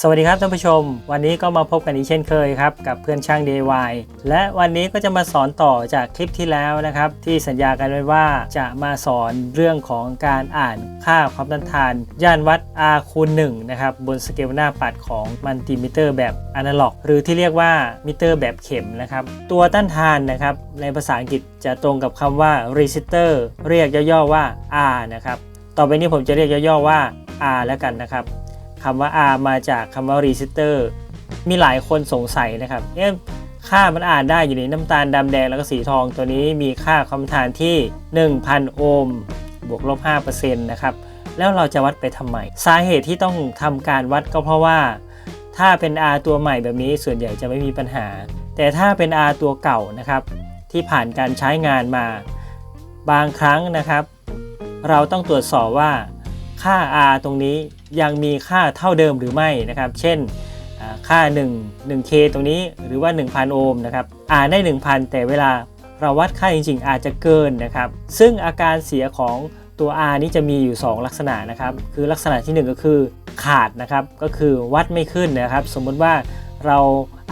สวัสดีครับท่านผู้ชม วันนี้ก็มาพบกันอีกเช่นเคยครับ กับเพื่อนช่าง DIY และวันนี้ก็จะมาสอนต่อจากคลิปที่แล้วนะครับ ที่สัญญากันไว้ว่าจะมาสอนเรื่องของการอ่านค่าความต้านทาน ย่านวัด R คูณ1นะครับ บนสเกลหน้าปัดของมัลติมิเตอร์แบบอนาล็อก หรือที่เรียกว่ามิเตอร์แบบเข็มนะครับ ตัวต้านทานนะครับ ในภาษาอังกฤษจะตรงกับคำว่า resistor เรียกย่อๆว่า R นะครับต่อไปนี้ผมจะเรียกย่อๆว่า R แล้วกันนะครับ คำว่า R มาจากคำว่า resistor มีหลายคนสงสัยนะครับเอ๊ะค่ามันอ่านได้อยู่ในน้ำตาลดำแดงแล้วก็สีทองตัวนี้มีค่าความทานที่ 1,000 โอห์มบวกลบ5%นะครับ แล้วเราจะวัดไปทำไม สาเหตุที่ต้องทำการวัดก็เพราะว่า ถ้าเป็น R ตัวใหม่แบบนี้ส่วนใหญ่จะไม่มีปัญหา แต่ถ้าเป็น R ตัวเก่านะครับ ที่ผ่านการใช้งานมา บางครั้งนะครับ เราต้องตรวจสอบว่า ค่า R ตรงนี้ยังมีค่าเท่าเดิมหรือไม่นะครับ เช่นอ่าค่า 1 1K ตรงนี้หรือว่า 1,000 โอห์มนะครับอ่านได้ 1,000 แต่เวลาเราวัดค่าจริง ๆ อาจจะเกินนะครับ ซึ่งอาการเสียของตัว R นี้จะมีอยู่ 2 ลักษณะนะครับ คือลักษณะทีหนึ่1 ก็คือขาดนะครับ ก็คือวัดไม่ขึ้นนะครับ สมมติว่าเรา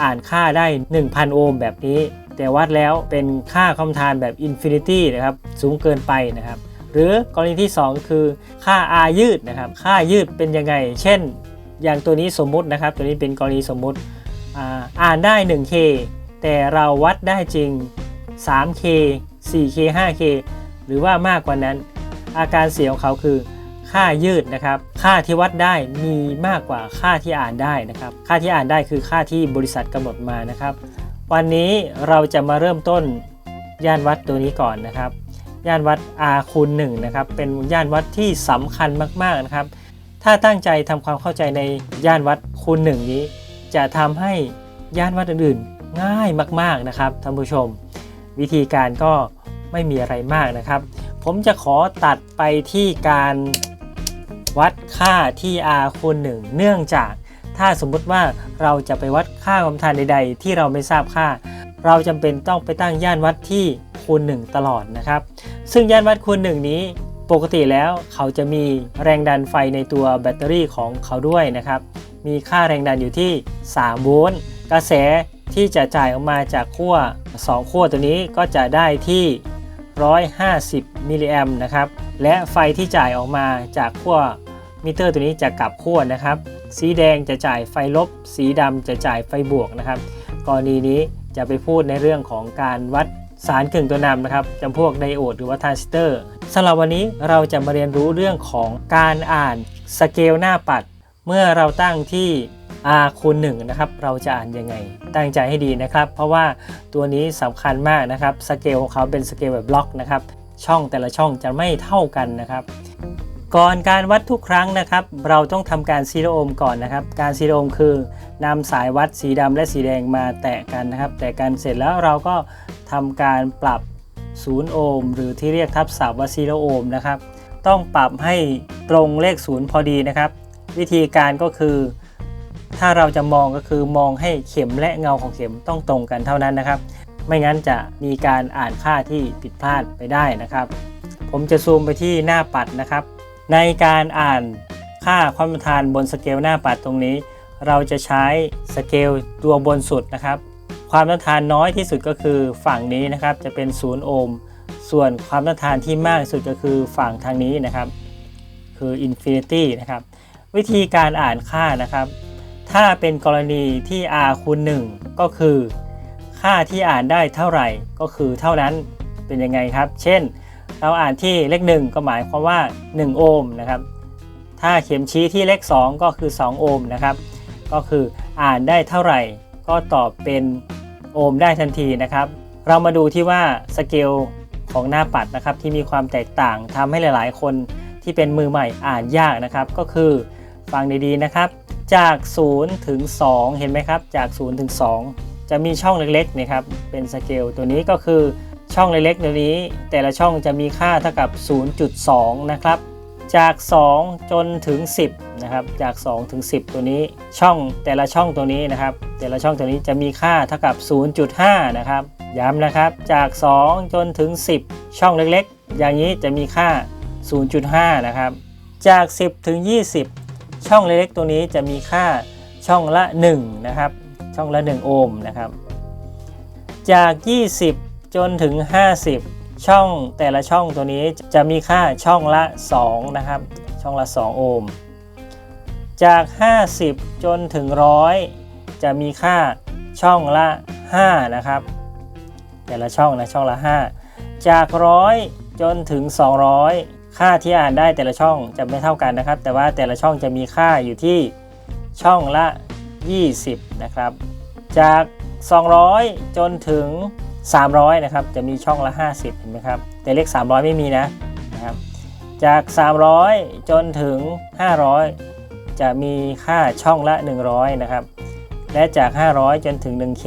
อ่านค่าได้ 1,000 โอห์มแบบนี้ แต่วัดแล้วเป็นค่าความทานแบบอินฟินิตี้นะครับ สูงเกินไปนะครับ หรือกรณีที่ 2 คือค่า R ยืดนะครับ ค่ายืดเป็นยังไง เช่น อย่างตัวนี้สมมุตินะครับ ตัวนี้เป็นกรณีสมมุติอ่าอานได้ 1K แต่เราวัดได้จริง 3K 4K 5K หรือว่ามากกว่านั้น อาการเสียของเขาคือค่ายืดนะครับ ค่าที่วัดได้มีมากกว่าค่าที่อ่านได้นะครับ ค่าที่อ่านได้คือค่าที่บริษัทกำหนดมานะครับ วันนี้เราจะมาเริ่มต้นย่านวัดตัวนี้ก่อนนะครับ ย่านวัด R คูณ1นะครับ เป็นย่านวัดที่สำคัญมากๆนะครับ ถ้าตั้งใจทำความเข้าใจในย่านวัดคูณ1นี้ จะทำให้ย่านวัดอื่นๆ ง่ายมากๆนะครับท่านผู้ชม วิธีการก็ไม่มีอะไรมากนะครับ ผมจะขอตัดไปที่การวัดค่าที่ R คูณ1เนื่องจากถ้าสมมุติว่าเราจะไปวัดค่าความทานใด ๆ ที่เราไม่ทราบค่า เราจำเป็นต้องไปตั้งย่านวัดที่ คูณ1ตลอดนะครับ ซึ่งย่านวัดคูณ1นี้ปกติแล้วเขาจะมีแรงดันไฟในตัวแบตเตอรี่ของเขาด้วยนะครับ มีค่าแรงดันอยู่ที่ 3 โวลต์ กระแสที่จะจ่ายออกมาจากขั้ว 2 ขั้วตัวนี้ก็จะได้ที่ 150 มิลลิแอมป์นะครับ และไฟที่จ่ายออกมาจากขั้วมิเตอร์ตัวนี้จะกลับขั้วนะครับ สีแดงจะจ่ายไฟลบ สีดำจะจ่ายไฟบวกนะครับ กรณีนี้จะไปพูดในเรื่องของการวัด สารกึ่งตัวนำนะครับจำพวกไดโอดหรือว่าทรานซิสเตอร์สำหรับวันนี้เราจะมาเรียนรู้เรื่องของการอ่านสเกลหน้าปัด เมื่อเราตั้งที่ R คูณ1นะครับเราจะอ่านยังไง ตั้งใจให้ดีนะครับ เพราะว่าตัวนี้สำคัญมากนะครับสเกลของเขาเป็นสเกลแบบบล็อกนะครับช่องแต่ละช่องจะไม่เท่ากันนะครับ ก่อนการวัดทุกครั้งนะครับ เราต้องทำการซีโรโอห์มก่อนนะครับ การซีโรโอห์มคือนำสายวัดสีดำและสีแดงมาแตะกันนะครับ แตะกันเสร็จแล้วเราก็ทำการปรับ0โอห์มหรือที่เรียกทับศัพท์ว่าซีโรโอห์มนะครับ ต้องปรับให้ตรงเลขศูนย์พอดีนะครับ วิธีการก็คือ ถ้าเราจะมองก็คือมองให้เข็มและเงาของเข็มต้องตรงกันเท่านั้นนะครับ ไม่งั้นจะมีการอ่านค่าที่ผิดพลาดไปได้นะครับ ผมจะซูมไปที่หน้าปัดนะครับ ในการอ่านค่าความต้านทานบนสเกลหน้าปัดตรงนี้ เราจะใช้สเกลตัวบนสุดนะครับ ความต้านทานน้อยที่สุดก็คือฝั่งนี้นะครับ จะเป็น0โอห์มส่วนความต้านทานที่มากที่สุดก็คือฝั่งทางนี้นะครับ คือ Infinity นะครับ วิธีการอ่านค่านะครับ ถ้าเป็นกรณีที่ R คูณ1ก็คือ ค่าที่อ่านได้เท่าไหร่ก็คือเท่านั้นเป็นยังไงครับ เช่น เราอ่านที่เลข 1 ก็หมายความว่า 1 โอห์มนะครับ ถ้าเข็มชี้ที่เลข 2 ก็คือ 2 โอห์มนะครับ ก็คืออ่านได้เท่าไหร่ ก็ตอบเป็นโอห์มได้ทันทีนะครับ เรามาดูที่ว่าสเกลของหน้าปัดนะครับที่มีความแตกต่างทำให้หลาย ๆ คนที่เป็นมือใหม่อ่านยากนะครับ ก็คือฟังดีๆนะครับ จาก 0 ถึง 2 เห็นไหมครับ จาก 0 ถึง 2 จะมีช่องเล็กๆนะครับเป็นสเกลตัวนี้ก็คือ ช่องเล็กๆตัวนี้ แต่ละช่องจะมีค่าเท่ากับ 0.2 นะครับ จาก 2 จนถึง 10 นะครับ จาก 2 ถึง 10 ตัวนี้ ช่องแต่ละช่องตัวนี้นะครับ แต่ละช่องตัวนี้จะมีค่าเท่ากับ 0.5 นะครับ ย้ำนะครับ จาก 2 จนถึง 10 ช่องเล็กๆ อย่างนี้จะมีค่า 0.5 นะครับ จาก 10 ถึง 20 ช่องเล็กๆ ตัวนี้จะมีค่าช่องละ 1 นะครับ ช่องละ 1 โอห์มนะครับ จาก 20 จนถึง 50 ช่องแต่ละช่องตัวนี้จะมีค่าช่องละ 2 นะครับ ช่องละ 2 โอห์ม จาก 50 จนถึง 100 จะมีค่าช่องละ 5 นะครับ แต่ละช่องนะช่องละ 5 จาก 100 จนถึง 200 ค่าที่อ่านได้แต่ละช่องจะไม่เท่ากันนะครับ แต่ว่าแต่ละช่องจะมีค่าอยู่ที่ช่องละ 20 นะครับ จาก 200 จนถึง 300 นะครับ จะมีช่องละ 50 เห็นไหมครับ แต่เลข 300 ไม่มีนะนะครับ จาก 300 จนถึง 500 จะมีค่าช่องละ 100 นะครับ และจาก 500 จนถึง 1K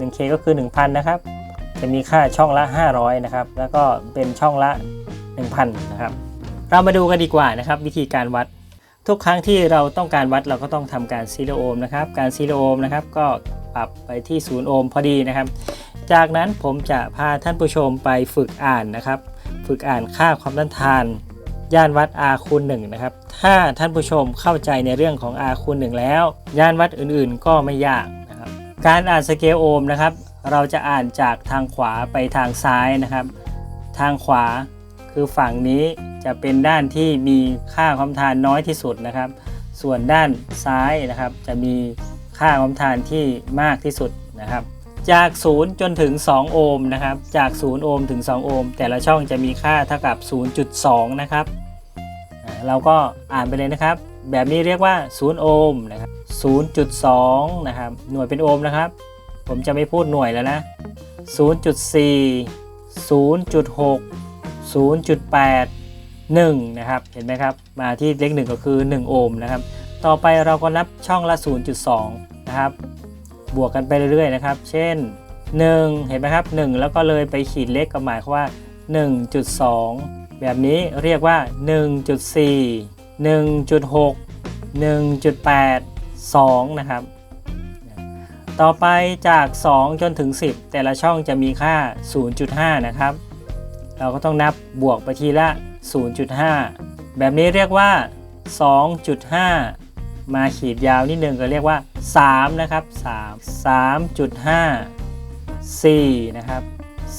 1K ก็คือ 1,000 นะครับ จะมีค่าช่องละ 500 นะครับ แล้วก็เป็นช่องละ 1,000 นะครับ เรามาดูกันดีกว่านะครับ วิธีการวัด ทุกครั้งที่เราต้องการวัดเราก็ต้องทำการซีโรโอห์มนะครับ การซีโรโอห์มนะครับก็ ปรับไปที่0โอห์มพอดีนะครับ จากนั้นผมจะพาท่านผู้ชมไปฝึกอ่านนะครับ ฝึกอ่านค่าความต้านทานย่านวัด R คูณ1นะครับ ถ้าท่านผู้ชมเข้าใจในเรื่องของ R คูณ1แล้ว ย่านวัดอื่นๆ ก็ไม่ยากนะครับ การอ่านสเกลโอห์มนะครับ เราจะอ่านจากทางขวาไปทางซ้ายนะครับ ทางขวาคือฝั่งนี้จะเป็นด้านที่มีค่าความทานน้อยที่สุดนะครับ ส่วนด้านซ้ายนะครับจะมี ค่าความทานที่มากที่สุดนะครับ จาก 0 จนถึง 2 โอห์มนะครับ จาก 0 โอห์มถึง 2 โอห์มแต่ละช่องจะมีค่าเท่ากับ 0.2 นะครับ เราก็อ่านไปเลยนะครับ แบบนี้เรียกว่า 0 โอห์มนะครับ 0.2 นะครับ หน่วยเป็นโอห์มนะครับ ผมจะไม่พูดหน่วยแล้วนะ 0.4 0.6 0.8 1 นะครับ เห็นไหมครับ มาที่เลข1ก็คือ 1 โอห์มนะครับ ต่อไปเราก็นับช่องละ 0.2 นะครับ บวกกันไปเรื่อยๆนะครับ เช่น 1 เห็นไหมครับ 1 แล้วก็เลยไปขีดเลขก็หมายความว่า 1.2 แบบนี้เรียกว่า 1.4 1.6 1.8 2 นะครับ ต่อไปจาก 2 จนถึง 10 แต่ละช่องจะมีค่า 0.5 นะครับ เราก็ต้องนับบวกไปทีละ 0.5 แบบนี้เรียกว่า2.5 มาขีดยาวนิดนึงก็เรียกว่า 3 นะครับ 3 3.5 4 นะครับ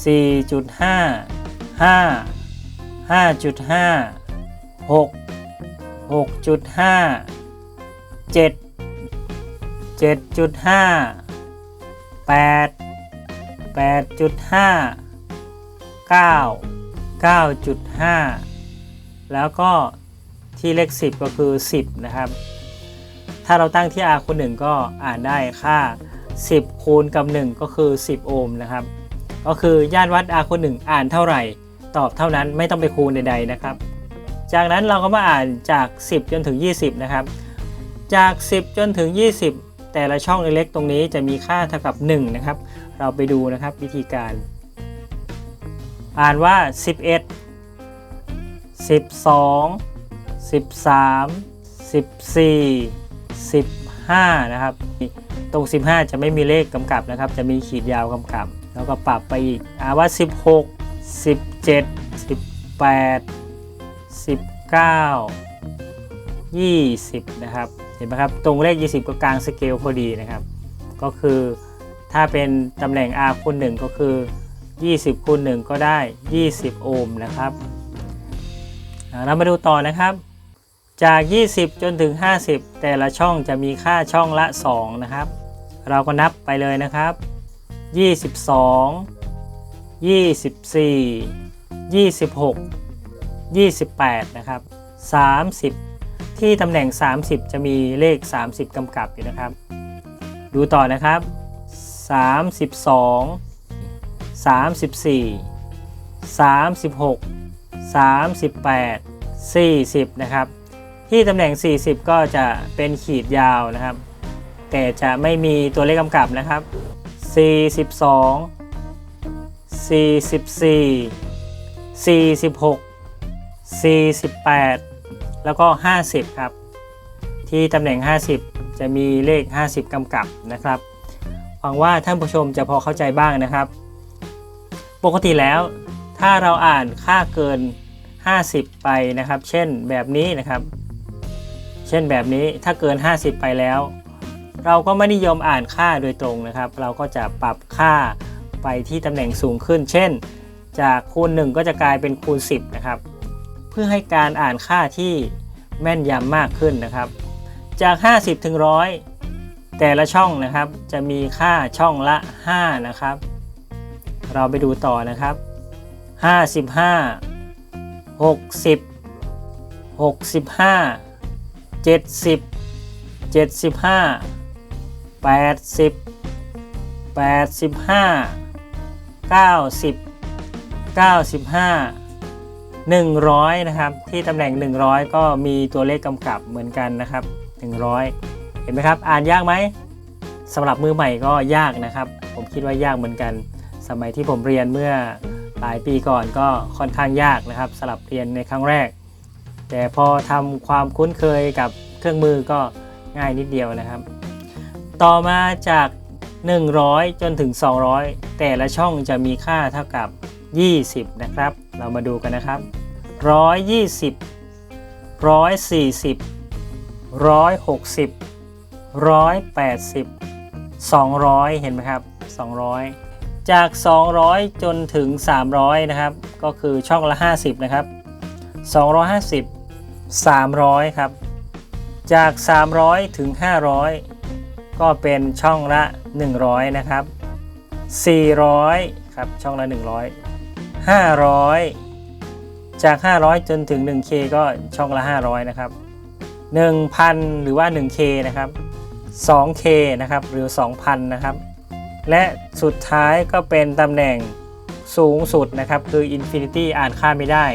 4.5 5 5.5 6 6.5 7 7.5 8 8.5 9 9.5 แล้วก็ที่เลข 10 ก็คือ 10 นะครับ ถ้าเราตั้งที่ r คูณ1ก็อ่านได้ค่า 10 คูณกับ 1 ก็คือ 10 โอห์มนะครับ ก็คือย่านวัด r คูณ1อ่านเท่าไหร่ ตอบเท่านั้นไม่ต้องไปคูณใดๆนะครับ จากนั้นเราก็มาอ่านจาก 10 จนถึง 20 นะครับ จาก 10 จนถึง 20 แต่ละช่องเล็กๆตรงนี้จะมีค่าเท่ากับ 1 นะครับ เราไปดูนะครับวิธีการ อ่านว่า 11 12 13 14 15 นะครับ ตรง 15 จะไม่มีเลขกำกับนะครับ จะมีขีดยาวกำกับ แล้วก็ปรับไปอีกอาว่า 16 17 18 19 20 นะครับ เห็นไหมครับ ตรงเลข 20 ก็กลางสเกลพอดีนะครับ ก็คือถ้าเป็นตำแหน่ง R คูณ1ก็คือ 20คูณ1ก็ได้ 20 โอห์มนะครับเรามาดูต่อนะครับ จาก 20 จนถึง 50 แต่ละช่องจะมีค่าช่องละ 2 นะครับ เราก็นับไปเลยนะครับ 22 24 26 28 นะครับ 30 ที่ตำแหน่ง 30 จะมีเลข 30 กำกับอยู่นะครับ ดูต่อนะครับ 32 34 36 38 40 นะครับ ที่ตำแหน่ง 40 ก็จะเป็นขีดยาวนะครับ แต่จะไม่มีตัวเลขกำกับนะครับ 42 44 46 48 แล้วก็ 50 ครับ ที่ตำแหน่ง 50 จะมีเลข 50 กำกับนะครับหวังว่าท่านผู้ชมจะพอเข้าใจบ้างนะครับ ปกติแล้วถ้าเราอ่านค่าเกิน 50 ไปนะครับ เช่นแบบนี้นะครับ เช่นแบบนี้ถ้าเกิน 50 ไปแล้ว เราก็ไม่นิยมอ่านค่าโดยตรงนะครับ เราก็จะปรับค่าไปที่ตำแหน่งสูงขึ้น เช่น จากคูณ 1 ก็จะกลายเป็นคูณ 10 นะครับ เพื่อให้การอ่านค่าที่แม่นยำมากขึ้นนะครับ จาก 50 ถึง 100 แต่ละช่องนะครับ จะมีค่าช่องละ 5 นะครับ เราไปดูต่อนะครับ 55 60 65 70 75 80 85 90 95 100นะครับ ที่ตำแหน่ง100ก็มีตัวเลขกำกับเหมือนกันนะครับ100เห็นไหมครับ อ่านยากไหมสำหรับมือใหม่ก็ยากนะครับ ผมคิดว่ายากเหมือนกัน สมัยที่ผมเรียนเมื่อหลายปีก่อนก็ค่อนข้างยากนะครับสำหรับเรียนในครั้งแรก แต่พอทำความคุ้นเคยกับเครื่องมือก็ง่ายนิดเดียวนะครับ ต่อมาจาก 100 จนถึง 200 แต่ละช่องจะมีค่าเท่ากับ 20 นะครับ เรามาดูกันนะครับ 120 140 160 180 200 เห็นไหมครับ 200 จาก 200 จนถึง 300 นะครับ ก็คือช่องละ 50 นะครับ 250 300 ครับ จาก 300 ถึง 500 ก็เป็นช่องละ 100 นะครับ 400 ครับ ช่องละ 100 500 จาก 500 จนถึง 1K ก็ช่องละ 500 นะครับ 1,000 หรือว่า 1K นะครับ 2K นะครับ หรือ 2,000 นะครับ และสุดท้ายก็เป็นตำแหน่งสูงสุดนะครับ คือ Infinity อ่านค่าไม่ได้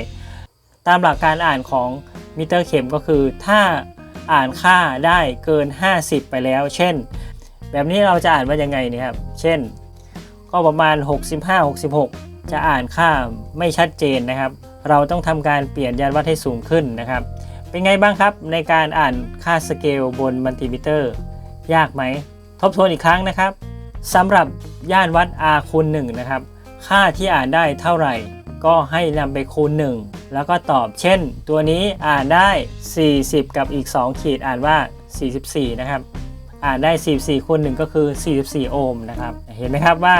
ตามหลักการอ่านของ มิเตอร์เข็มก็คือถ้าอ่านค่าได้เกิน 50 ไปแล้ว เช่น แบบนี้เราจะอ่านว่ายังไงเนี่ยครับ เช่น ก็ประมาณ 65 66 จะอ่านค่าไม่ชัดเจนนะครับ เราต้องทำการเปลี่ยนยานวัดให้สูงขึ้นนะครับ เป็นไงบ้างครับในการอ่านค่าสเกลบนมัลติมิเตอร์ ยากไหม ทบทวนอีกครั้งนะครับสำหรับย่านวัด r คูณ1นะครับ ค่าที่อ่านได้เท่าไหร่ ก็ให้นำไปคูณ 1 แล้วก็ตอบเช่น ตัวนี้อ่านได้ 40 กับอีก 2 ขีดอ่านว่า 44 นะครับ อ่านได้ 44คูณ1ก็คือ 44 โอห์มนะครับ เห็นไหมครับว่า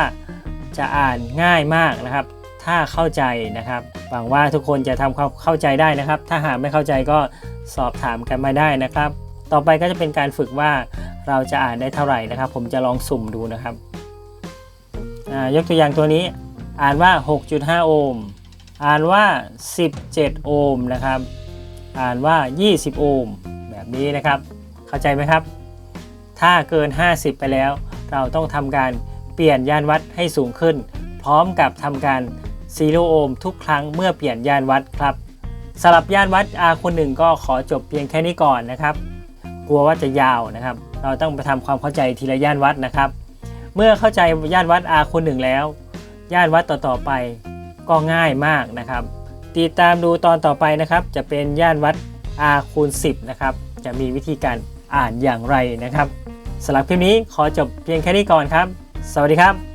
จะอ่านง่ายมากนะครับ ถ้าเข้าใจนะครับหวังว่าทุกคนจะทำความเข้าใจได้นะครับ ถ้าหากไม่เข้าใจก็สอบถามกันมาได้นะครับ ต่อไปก็จะเป็นการฝึกว่าเราจะอ่านได้เท่าไหร่นะครับ ผมจะลองสุ่มดูนะครับอายกตัวอย่างตัวนี้อ่านว่า 6.5 โอห์ม อ่านว่า 17 โอห์มนะครับ อ่านว่า 20 โอห์มแบบนี้นะครับ เข้าใจไหมครับ ถ้าเกิน 50 ไปแล้ว เราต้องทำการเปลี่ยนย่านวัดให้สูงขึ้น พร้อมกับทำการซีโรโอห์มทุกครั้งเมื่อเปลี่ยนย่านวัดครับสำหรับย่านวัด R คนหนึ่งก็ขอจบเพียงแค่นี้ก่อนนะครับ กลัวว่าจะยาวนะครับ เราต้องไปทำความเข้าใจทีละย่านวัดนะครับ เมื่อเข้าใจย่านวัด R คนหนึ่งแล้ว ย่านวัดต่อๆไป ก็ง่ายมากนะครับ ติดตามดูตอนต่อไปนะครับ จะเป็นย่านวัด R คูณ10 นะครับ จะมีวิธีการอ่านอย่างไรนะครับสำหรับคลิปนี้ขอจบเพียงแค่นี้ก่อนครับ สวัสดีครับ